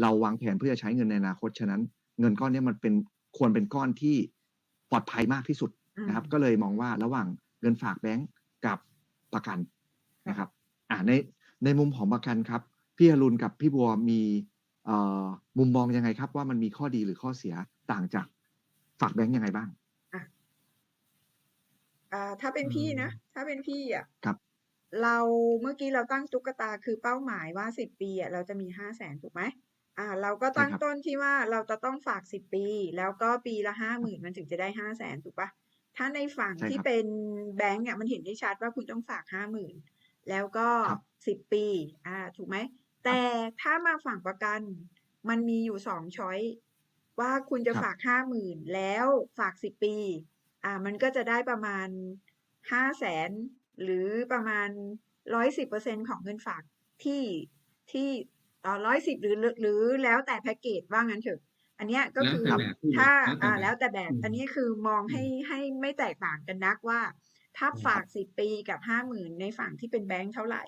เราวางแผนเพื่อจะใช้เงินในอนาคตฉะนั้น เงินก้อนเนี้ยมันเป็นควรเป็นก้อนที่ปลอดภัยมากที่สุดอืมนะครับ ก็เลยมองว่าระหว่างเงินฝากแบงก์กับประกันนะครับอ่าในในมุมของประกันครับพี่อรุณกับพี่บัวมีเอ่อมุมมองยังไงครับ ว่ามันมีข้อดีหรือข้อเสียต่างจากฝากแบงก์ยังไงบ้างอ่าถ้าเป็นพี่นะ ถ้าเป็นพี่อะครับ เราเมื่อกี้เราตั้งตุ๊กตาคือเป้าหมายว่าสิบปีอะเราจะมีห้าแสนถูกไหม อ่าเราก็ตั้งใช่ครับต้นที่ว่าเราจะต้องฝากสิบปี แล้วก็ปีละห้าหมื่นมันถึงจะได้ห้าแสนถูกปะถ้าในฝั่งใช่ครับที่เป็นแบงก์อะมันเห็นได้ชัดว่าคุณต้องฝากห้าหมื่นแล้วก็ครับสิบปีอ่าถูกไหม แต่ถ้ามาฝั่งประกัน มันมีอยู่สองช้อยว่าคุณจะครับฝากห้าหมื่นแล้วฝากสิบปี อ่ามันก็จะได้ประมาณห้าแสนหรือประมาณร้อยสิบเปอร์เซ็นของเงินฝากที่ที่ต่อ ร้อยสิบหรือหรือหรือแล้วแต่แพ็กเกจว่างั้นเถอะ อันเนี้ยก็คือแล้วแต่แบบถ้าแล้วแต่อ่าแบบแล้วแต่แบบอืมอันนี้คือมองให้ให้ไม่แตกต่างกันนักว่า ถ้าครับฝากสิบปีกับห้าหมื่นในฝั่งที่เป็นแบงค์เท่าไหร่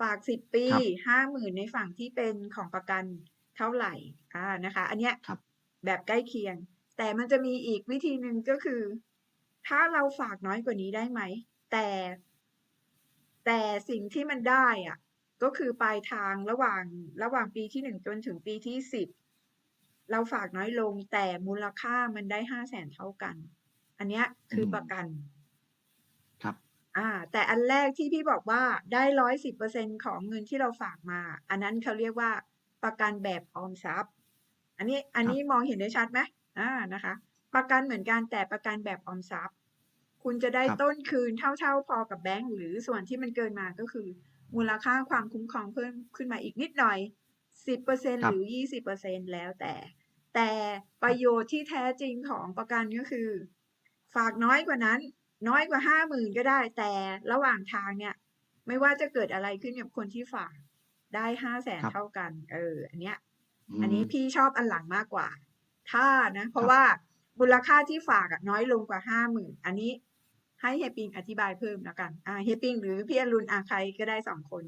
ฝากสิบปีครับห้าหมื่นในฝั่งที่เป็นของประกันเท่าไหร่อ่านะคะ อันเนี้ยครับแบบใกล้เคียง แต่มันจะมีอีกวิธีหนึ่งก็คือ ถ้าเราฝากน้อยกว่านี้ได้ไหม แต่ แต่สิ่งที่มันได้อะ ก็คือปลายทางระหว่างระหว่างปีที่หนึ่งจนถึงปีที่สิบเราฝากน้อยลงแต่มูลค่ามันได้ห้าแสนเท่ากัน อันเนี้ยคืออมประกัน ครับ อ่า แต่อันแรกที่พี่บอกว่าได้ร้อยสิบเปอร์เซ็นของเงินที่เราฝากมา อันนั้นเขาเรียกว่าประกันแบบออมทรัพย์ อันนี้อันนี้มองเห็นได้ชัดไหมอ่านะคะ ประกันเหมือนกันแต่ประกันแบบออมทรัพย์ คุณจะได้ครับต้นคืนเท่าๆพอกับแบงก์หรือส่วนที่มันเกินมาก็คือ มูลค่าความคุ้มครองเพิ่มขึ้นมาอีกนิดหน่อยสิบเปอร์เซ็นครับหรือยี่สิบเปอร์เซ็นแล้วแต่ แต่ประโยชน์ที่แท้จริงของประกันก็คือ ฝากน้อยกว่านั้น น้อยกว่าห้าหมื่นก็ได้ แต่ระหว่างทางเนี่ย ไม่ว่าจะเกิดอะไรขึ้นกับคนที่ฝากได้ห้าแสนครับเท่ากัน เออ อันเนี้ยมอันนี้พี่ชอบอันหลังมากกว่า ถ้านะ เพราะครับว่ามูลค่าที่ฝากอะน้อยลงกว่าห้าหมื่น อันนี้ ให้เฮปิงอธิบายเพิ่มแล้วกันอ่าเฮปิงหรือพี่อรุณอาใครก็ได้สองคน